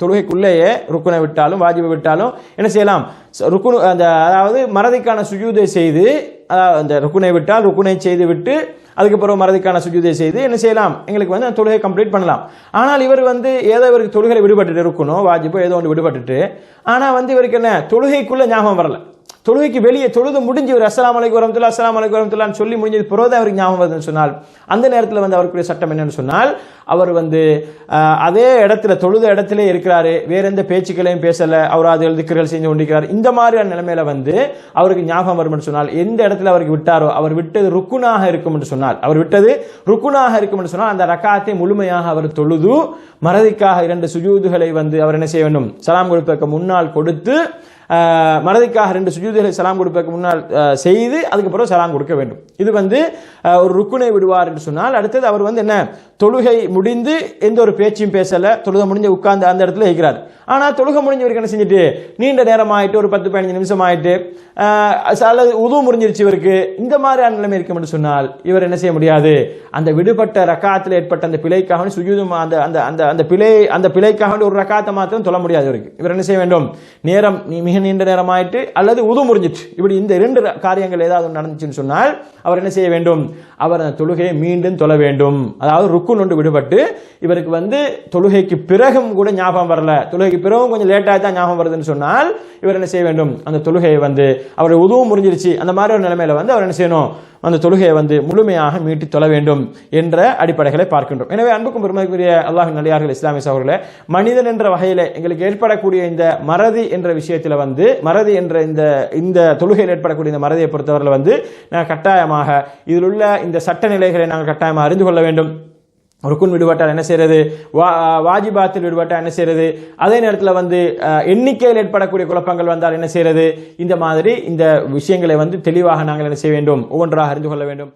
தொழுகைக்குள்ளேயே ருக்குனை விட்டாலும் வாஜிபை விட்டாலும் என்ன செய்யலாம்? ருக்குனு அந்த அதாவது மறதிக்கான சுஜூதை செய்து அதாவது அந்த ருக்குனை விட்டால் ருக்குனை செய்து விட்டு அதுக்கப்புறம் மறதிக்கான சுஜூதை செய்து என்ன செய்யலாம்? எங்களுக்கு வந்து அந்த தொழுகை கம்ப்ளீட் பண்ணலாம். ஆனால் இவர் வந்து ஏதோ இவருக்கு தொழுகையில் விடுபட்டுட்டு இருக்கணும் வாஜிப்போ ஏதோ ஒன்று விடுபட்டுட்டு. ஆனால் வந்து இவருக்கு என்ன? தொழுகைக்குள்ளே ஞாபகம் வரல. தொழுகைக்கு வெளியே தொழுது முடிஞ்சு ஒரு அஸ்லாம் அலைக்கு வரமத்துல்லா அஸ்லாம் அலைக்கு வரமத்துல்லான்னு சொல்லி முடிஞ்சது பிறகு அவருக்கு ஞாபகம் வருதுன்னு சொன்னால் அந்த நேரத்தில் வந்து அவருக்குரிய சட்டம் என்னன்னு சொன்னால் அவர் வந்து அதே இடத்துல தொழுத இடத்துல இருக்கிறாரு வேற எந்த பேச்சுக்களையும் பேசல அவர் அது எழுதுக்கிறல் செஞ்சு கொண்டிருக்கிறார் இந்த மாதிரியான நிலைமையில வந்து அவருக்கு ஞாபகம் வரும் என்று சொன்னால் எந்த இடத்துல அவருக்கு விட்டாரோ அவர் விட்டது ருக்குனாக இருக்கும் என்று சொன்னால் அவர் விட்டது ருக்குனாக இருக்கும் என்று சொன்னால் அந்த ரக்காத்தை முழுமையாக அவர் தொழுது மறதிக்காக இரண்டு சுஜூதுகளை வந்து அவர் என்ன செய்ய வேண்டும் சலாம் கொடுப்பதற்கு முன்னால் கொடுத்து மனதுக்காக ரெண்டு சுஜூதிகளை சலாம் கொடுப்பதற்கு முன்னால் செய்து அதுக்கப்புறம் சலாம் கொடுக்க வேண்டும். இது வந்து ஒரு ருக்குனை விடுவார் என்று சொன்னால் அடுத்தது அவர் வந்து என்ன தொழுகை முடிந்து எந்த ஒரு பேச்சையும் பேசல தொழுகை முடிஞ்சு உட்கார்ந்து அந்த இடத்துல இருக்கிறார். ஆனால் தொழுகை முடிஞ்சவருக்கு என்ன செஞ்சுட்டு நீண்ட நேரம் ஆயிட்டு ஒரு பத்து பதினஞ்சு நிமிஷம் ஆயிட்டு அல்லது உதவு முடிஞ்சிருச்சு இவருக்கு இந்த மாதிரியான நிலைமை இருக்கும் என்று சொன்னால் இவர் என்ன செய்ய முடியாது? அந்த விடுபட்ட ரக்காத்தில் ஏற்பட்ட அந்த பிழைக்காக சுஜூதும் அந்த அந்த அந்த அந்த பிழை அந்த பிழைக்காக ஒரு ரக்காத்தை மாத்திரம் தொழ முடியாது இவருக்கு. இவர் என்ன செய்ய வேண்டும்? நேரம் நீ நீண்ட நேரம் ஆயிட்டு அல்லது உது முடிஞ்சிட்டு இப்படி இந்த இரண்டு காரியங்கள் ஏதாவது நடந்துச்சுன்னு சொன்னால் அவர் என்ன செய்ய வேண்டும்? அவர் அந்த தொழுகையை மீண்டும் தொழ வேண்டும். அதாவது ருக்குன் ஒன்று விடுபட்டு இவருக்கு வந்து தொழுகைக்கு பிறகும் கூட ஞாபகம் வரல. தொழுகைக்கு பிறகும் கொஞ்சம் லேட்டாக தான் ஞாபகம் வருதுன்னு சொன்னால் இவர் என்ன செய்ய வேண்டும்? அந்த தொழுகையை வந்து அவருடைய உதவும் முடிஞ்சிருச்சு. அந்த மாதிரி ஒரு நிலைமையில வந்து அவர் என்ன செய்யணும்? அந்த தொழுகையை வந்து முழுமையாக மீட்டி தொழ வேண்டும் என்ற அடிப்படைகளை பார்க்கின்றோம். எனவே அன்புக்கும் பெருமைக்குரிய அல்லாஹ் நல்லியார்கள் இஸ்லாமிய சகோதரர்களே மனிதன் என்ற வகையில் எங்களுக்கு ஏற்படக்கூடிய இந்த மறதி என்ற விஷயத்தில் வந்து மறதி என்ற இந்த இந்த தொழுகையில் ஏற்படக்கூடிய இந்த மறதியை பொறுத்தவரையில் வந்து நாங்கள் கட்டாயமாக இதில் உள்ள இந்த சட்ட நிலைகளை நாங்கள் கட்டாயமாக அறிந்து கொள்ள வேண்டும். ருக்குன் விடுபட்டால் என்ன செய்யறது? வா வாஜிபாத்தில் விடுபட்டால் என்ன செய்யறது? அதே நேரத்தில் வந்து எண்ணிக்கையில் ஏற்படக்கூடிய குழப்பங்கள் வந்தால் என்ன செய்யறது? இந்த மாதிரி இந்த விஷயங்களை வந்து தெளிவாக நாங்கள் என்ன செய்ய வேண்டும்? ஒவ்வொன்றாக அறிந்து கொள்ள வேண்டும்.